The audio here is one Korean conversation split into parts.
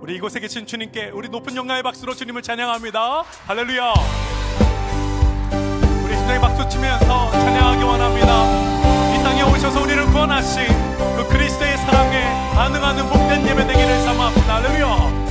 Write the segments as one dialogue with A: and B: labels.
A: 우리 이곳에 계신 주님께 우리 높은 영광의 박수로 주님을 찬양합니다. 할렐루야. 우리 심장에 박수 치면서 찬양하기 원합니다. 이 땅에 오셔서 우리를 구원하신 그 그리스도의 사랑에 반응하는 복된 예배 되기를 삼합니다. 할렐루야.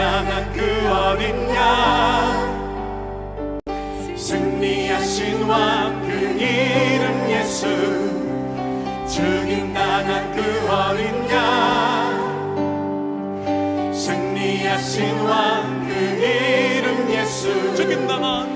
A: 당한 그 어린 양 승리하신 왕 그 이름 예수 죽임 당한 그 어린 양 승리하신 왕 그 이름 예수. 죽임 당한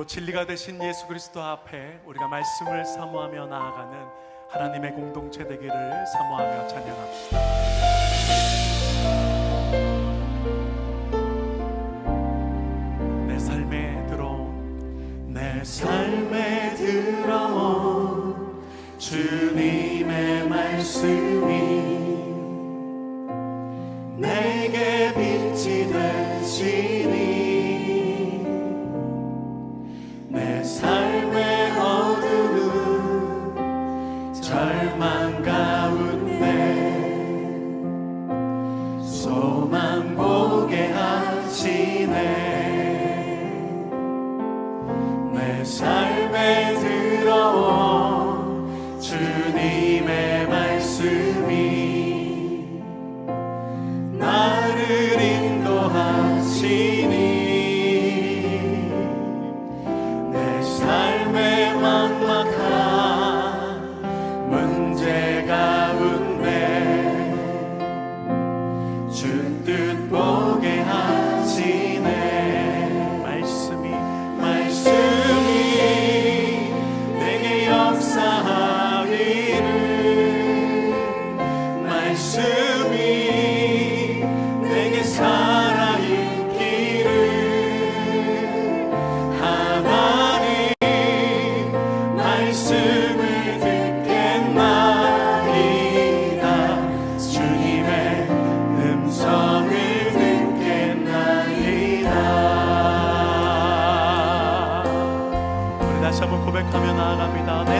A: 또 진리가 되신 예수 그리스도 앞에 우리가 말씀을 사모하며 나아가는 하나님의 공동체 되기를 사모하며 찬양합시다. 내 삶에 들어온 내 삶에 들어온 주님의 말씀이 land. 고백하며 나아갑니다. 내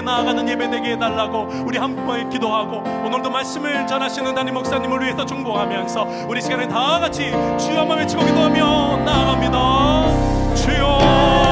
A: 주님께 나아가는 예배 되게 해달라고 우리 한번 기도하고 오늘도 말씀을 전하시는 담임 목사님을 위해서 중보하면서 우리 시간에 다 같이 주여 한번 외치고 기도하며 나아갑니다. 주여